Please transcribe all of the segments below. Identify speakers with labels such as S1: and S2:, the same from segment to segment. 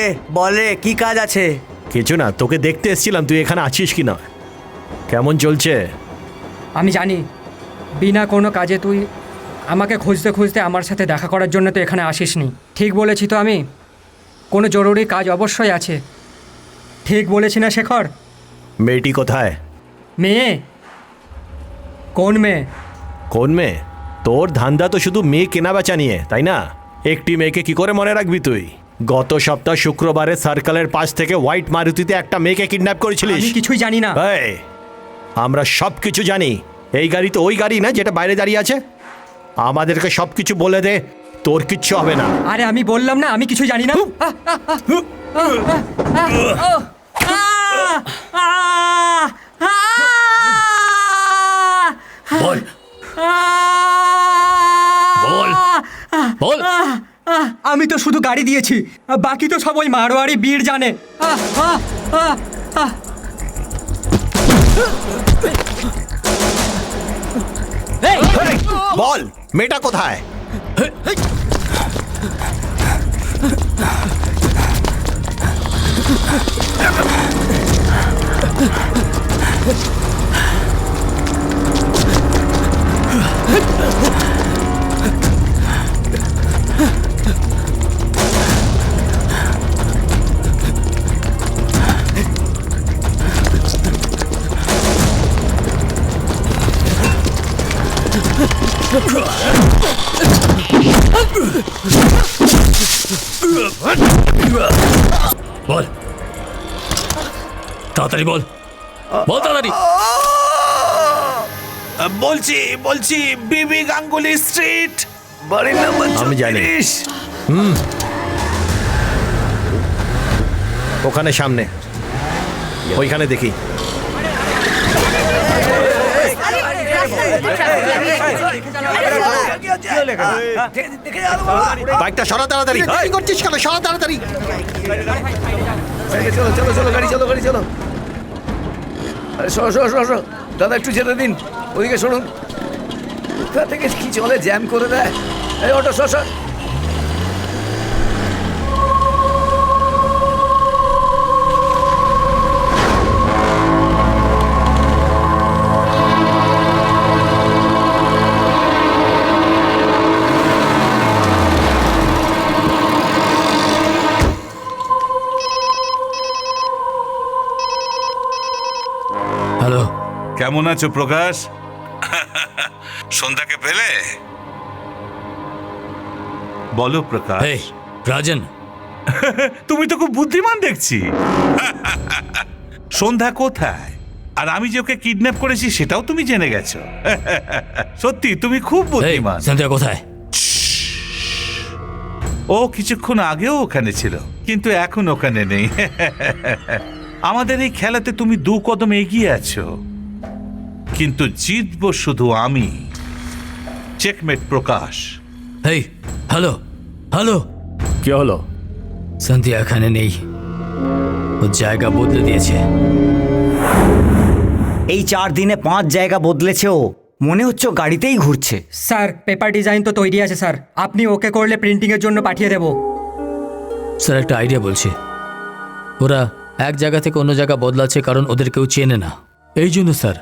S1: এ, বলে কি কাজ আছে?
S2: কিছু না তোকে দেখতে এসেছিলাম তুই এখানে আছিস কি না কেমন চলছে?
S3: আমি জানি বিনা কোনো কাজে তুই আমাকে খুঁজতে খুঁজতে আমার সাথে দেখা করার জন্য তো এখানে আসিসনি। ঠিক বলেছি তো আমি? কোনো জরুরি কাজ অবশ্যই আছে। ঠিক বলেছি না শেখর?
S2: মেয়েটি কোথায়?
S3: মেয়ে? কোন মেয়ে?
S2: কোন মেয়ে? তোর ধান্দা তো শুধু মেয়ে কেনা বেচা নিয়ে তাই না? একটি মেয়েকে কি করে মনে রাখবি তুই? গত সপ্তাহ শুক্রবারে সার্কেলের পাশ থেকে হোয়াইট মারুতিতে একটা মেয়েকে কিডন্যাপ করেছিলিস
S3: আমি কিছুই জানি না
S2: এই, আমরা সব কিছু জানি এই গাড়ি তো ওই গাড়ি না যেটা বাইরে দাঁড়িয়ে আছে আমাদেরকে সব কিছু বলে দে তোর কিচ্ছু হবে না
S3: আরে আমি বললাম না আমি কিছু জানি না আহ, আহ, আহ, আহ, আহ, আহ, আহ, আহ, আহ,
S4: বল বল বল
S3: আহ, আহ, আমি তো শুধু গাড়ি দিয়েছি। বাকি তো সব ওই মারোয়ারি বীর জানে। আহ, আহ, আহ, আহ।
S2: বল মেয়েটা কোথায়?
S4: বল। তাড়াতাড়ি বল। বল তাড়াতাড়ি।
S5: বলছি বলছি বিবি গাঙ্গুলি স্ট্রিট বাড়ির নাম্বার
S2: আমি জানি।
S5: ছত্রিশ
S2: ওখানে সামনে। ওইখানে দেখি। বাইকটা সরা তাড়াতাড়ি। কি করছিস কেন? সরা তাড়াতাড়ি।
S5: চলো চলো চলো গাড়ি চলো গাড়ি চলো। আরে সরো সরো সরো সরো। দাদা একটু যেতে দিন। ওদিকে শুনুন কোথা থেকে কি চলে? জ্যাম করে দেয়। এই অটো সর সর।
S6: কেমন আছো প্রকাশ? সন্ধ্যাকে পেলে? বলো প্রকাশ।
S4: এই রাজন।
S6: তুমি তো খুব বুদ্ধিমান দেখছি। সন্ধ্যা কোথায়? আর আমি যে ওকে কিডন্যাপ করেছি সেটাও তুমি জেনে গেছো। সত্যি তুমি খুব বুদ্ধিমান।
S4: সন্ধ্যা কোথায়?
S6: ও কিছুক্ষণ আগেও ওখানে ছিল কিন্তু এখন ওখানে নেই। আমাদের এই খেলাতে তুমি দু কদম এগিয়ে আছো। কিন্তু জিতবো শুধু আমি। চেকমেট প্রকাশ।
S4: এই হ্যালো হ্যালো।
S2: কে হলো?
S4: সন্ধ্যা এখানে নেই। ও জায়গা বদলে দিয়েছে।
S1: এই চার দিনে পাঁচ জায়গা বদলেছে ও। মনে হচ্ছে ও গাড়িতেই ঘুরছে।
S3: স্যার পেপার ডিজাইন তো তৈরি আছে স্যার। আপনি ওকে করলে প্রিন্টিংয়ের জন্য পাঠিয়ে দেবো।
S4: স্যার একটা আইডিয়া বলছি। ওরা এক জায়গা থেকে অন্য জায়গা বদলাচ্ছে কারণ ওদের কেউ চেনে না। এই জন্য স্যার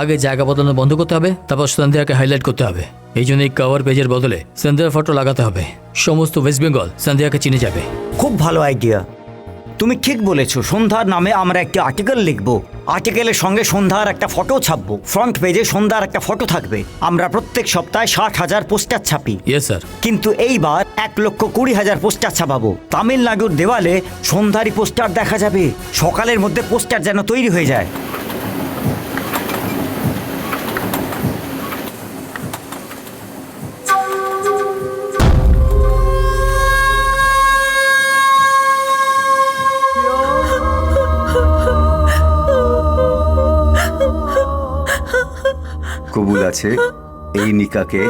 S4: আগে জায়গা বদলানো বন্ধ করতে হবে তারপর সন্ধ্যাকে হাইলাইট করতে হবে। এই জন্য এই কভার পেজের বদলে সন্ধ্যার ফটো লাগাতে হবে। সমস্ত ওয়েস্ট বেঙ্গল সন্ধ্যাকে চিনে যাবে।
S1: খুব ভালো আইডিয়া তুমি ঠিক বলেছ সন্ধ্যার নামে আমরা একটি আর্টিকেল লিখব। আর্টিকেলের সঙ্গে সন্ধ্যার একটা ফটো ছাপবো। ফ্রন্ট পেজে সন্ধ্যার একটা ফটো থাকবে। আমরা প্রত্যেক সপ্তাহে ষাট হাজার পোস্টার ছাপি।
S4: ইয়েস স্যার
S1: কিন্তু এইবার এক লক্ষ কুড়ি হাজার পোস্টার ছাপাবো। তামিলনাড়ুর দেওয়ালে সন্ধ্যারই পোস্টার দেখা যাবে। সকালের মধ্যে পোস্টার যেন তৈরি হয়ে যায়।
S7: আছে? এই নিকাকে,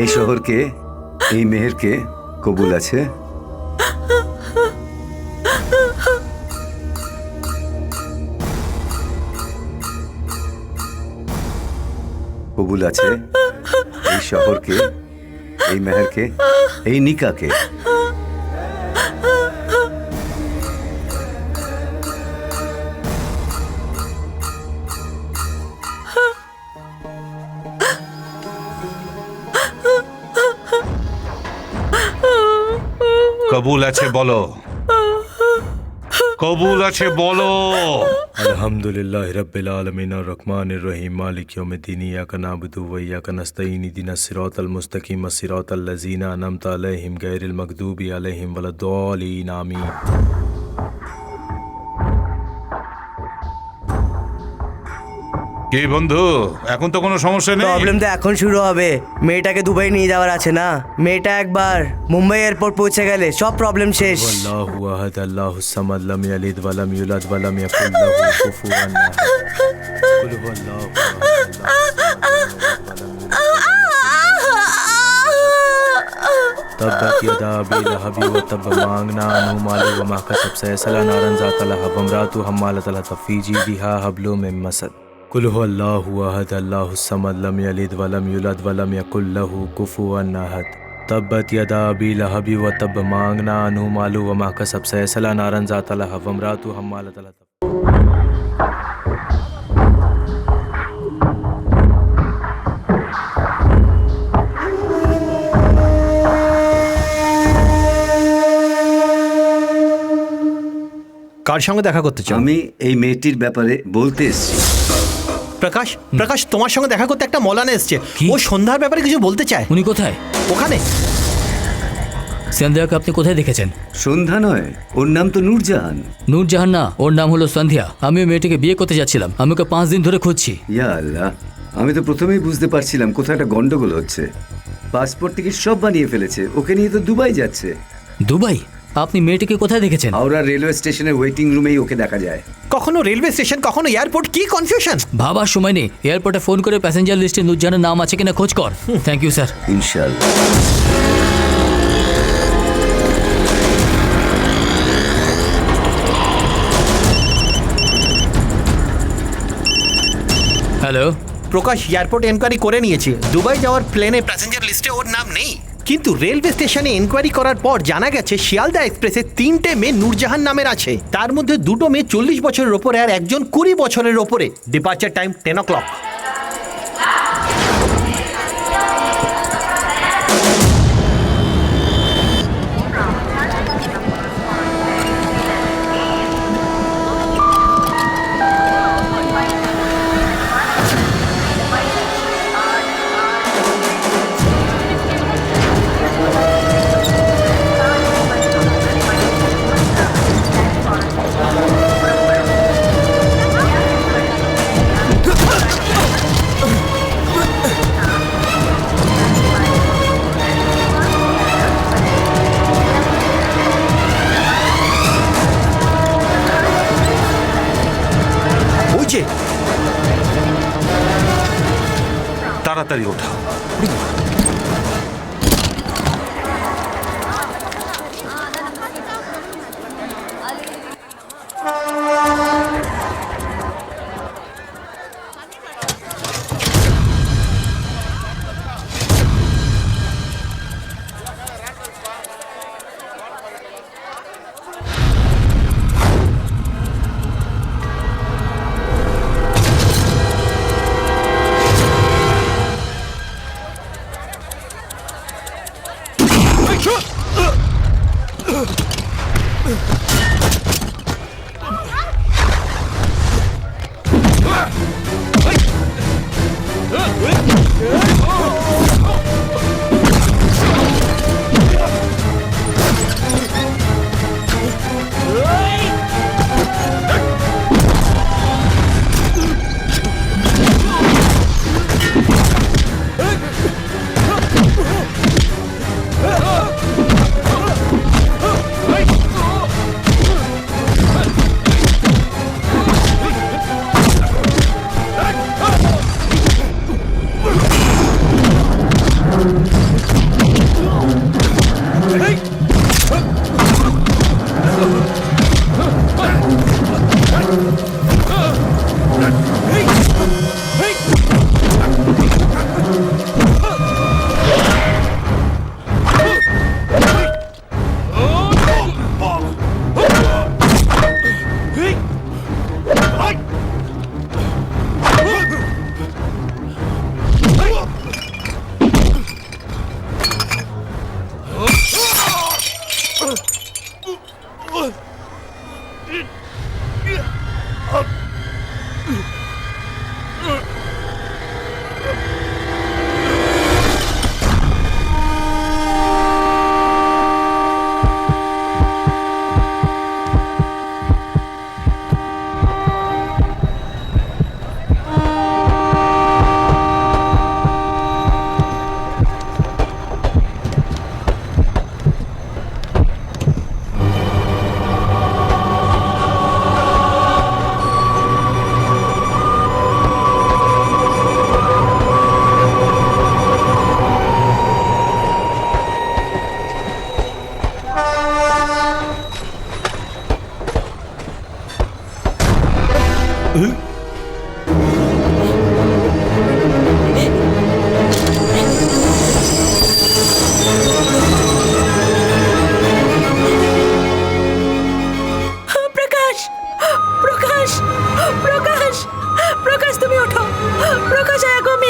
S7: এই শহরকে, এই মেহেরকে কবুল আছে? কবুল আছে এই শহরকে, এই মেহেরকে, এই নিকাকে?
S6: কবুল আছে, বলো। কবুল আছে, বলো।
S8: আলহামদুলিল্লাহ রব্বিল আলমিন রহমান রহিম, মালিক ইয়াউমিদ্দিন, ইয়াকা নাবুদু ওয়া ইয়াকা নাস্তাইন ইহদিনা সিরাতাল মুস্তাকিম সিরাতাল লাযিনা আনআমতা আলাইহিম গায়রিল মাগদুবি আলাইহিম ওয়ালাদ-দালিন আমিন।
S6: কি বন্ধু? এখন তো কোনো সমস্যা নেই?
S9: প্রবলেম তো এখন শুরু হবে। মেয়েটাকে দুবাই নিয়ে যাওয়ার আছে না? মেয়েটা একবার মুম্বাই এয়ারপোর্ট পৌঁছে গেলে সব প্রবলেম শেষ।
S8: আল্লাহু আহাদ আল্লাহু সামাদ লাম ইয়ালিদ ওয়া লাম ইউলাদ ওয়া লাম ইয়াকুল লাহু কুফুওয়ান আহাদ। কুল হুয়াল্লাহু আহাদ। يدا أبي لهب وتب مانغنا عنه مال وما كسب سيصل نارا ذات لهب امرأة मसद कुल हुवल्लाहु अहद अल्लाहुस समद लम यलिद वलम यूलद वलम यकुल लहु कुफुवन अहद तब्बत यदा अबी लहबी व तब मांगना अनु मालू व मा कसब सयसला नारन ज़ात लहब अमरातु हम्मालत लहब
S2: কার সঙ্গে দেখা করতে চাও
S7: আমি এই মেয়েটির ব্যাপারে বলতে এসেছি
S2: প্রকাশ প্রকাশ তোমার সঙ্গে দেখা করতে একটা মলান এসছে? ও সন্ধ্যার ব্যাপারে কিছু বলতে চায়।
S4: উনি কোথায়?
S2: ওখানে।
S4: সন্ধ্যাকে আপনি কোথায় দেখেছেন?
S7: সন্ধ্যা নয় ওর নাম তো নূরজাহান।
S4: নূরজাহান না ওর নাম হলো সন্ধ্যা। আমি ওই মেয়েটিকে বিয়ে করতে যাচ্ছিলাম। আমি ওকে পাঁচ দিন ধরে খুঁজছি।
S7: ইয়া আল্লাহ আমি তো প্রথমেই বুঝতে পারছিলাম কোথায় একটা গন্ডগোল হচ্ছে। পাসপোর্ট টিকিট সব বানিয়ে ফেলেছে ওকে নিয়ে তো দুবাই যাচ্ছে।
S4: দুবাই? আপনি মেয়েটিকে কোথায় দেখেছেন?
S7: হাওড়া রেলওয়ে স্টেশনের ওয়েটিং রুমেই ওকে দেখা যায়।
S2: কখনো রেলওয়ে স্টেশন কখনো এয়ারপোর্ট? কি কনফিউশন
S4: ভাবার সময় নেই। এয়ারপোর্টে ফোন করে প্যাসেঞ্জার লিস্টে নূরজাহানের নাম আছে কিনা খোঁজ কর। থ্যাংক ইউ স্যার
S7: ইনশাল্লাহ।
S4: হ্যালো
S2: প্রকাশ এয়ারপোর্ট এনকোয়ারি করে নিয়েছি। দুবাই যাওয়ার প্লেনে প্যাসেঞ্জার লিস্টে ওর নাম নেই। কিন্তু রেলওয়ে স্টেশনে এনকোয়ারি করার পর জানা গেছে শিয়ালদা এক্সপ্রেসে তিনটে মেয়ে নূরজাহান নামের আছে। তার মধ্যে দুটো মেয়ে চল্লিশ বছরের ওপরে আর একজন কুড়ি বছরের ওপরে। Departure time ten o'clock ওই
S6: তাড়াতাড়ি ওঠাও।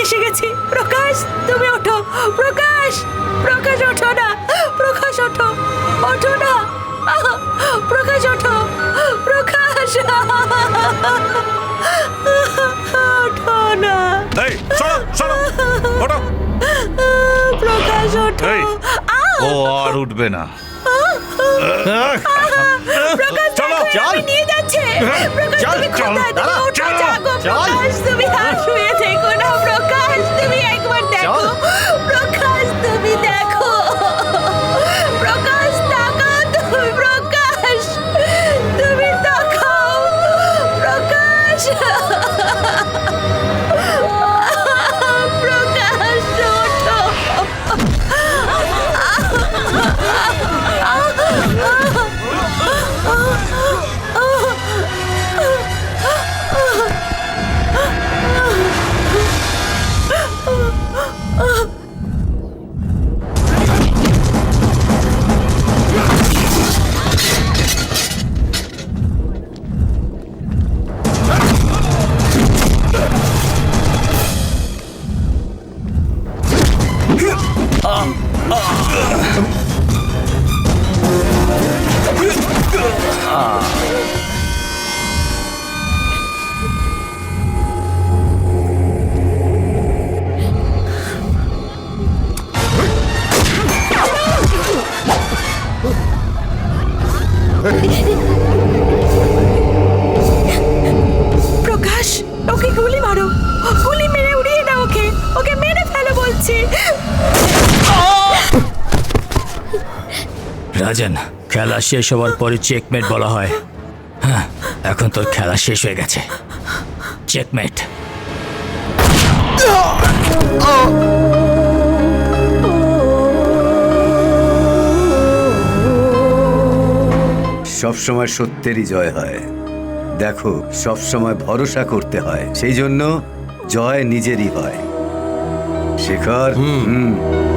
S10: এসে গেছি। প্রকাশ তুমি ওঠো। প্রকাশ প্রকাশ ওঠো না। প্রকাশ ওঠো। ওঠো না। প্রকাশ ওঠো। প্রকাশ। ওঠো না। প্রকাশ ওঠো।
S6: ও আর উঠবে না।
S10: প্রকাশ
S6: চলো,
S2: চল।
S10: নিয়ে যাচ্ছে। প্রকাশ
S4: রাজন খেলা শেষ হওয়ার পরে চেকমেট বলা হয়। হ্যাঁ এখন তোর খেলা শেষ হয়ে গেছে। চেকমেট
S7: সবসময় সত্যেরই জয় হয়। দেখো সবসময় ভরসা করতে হয়। সেই জন্য জয় নিজেরই হয়। শেখর হুম।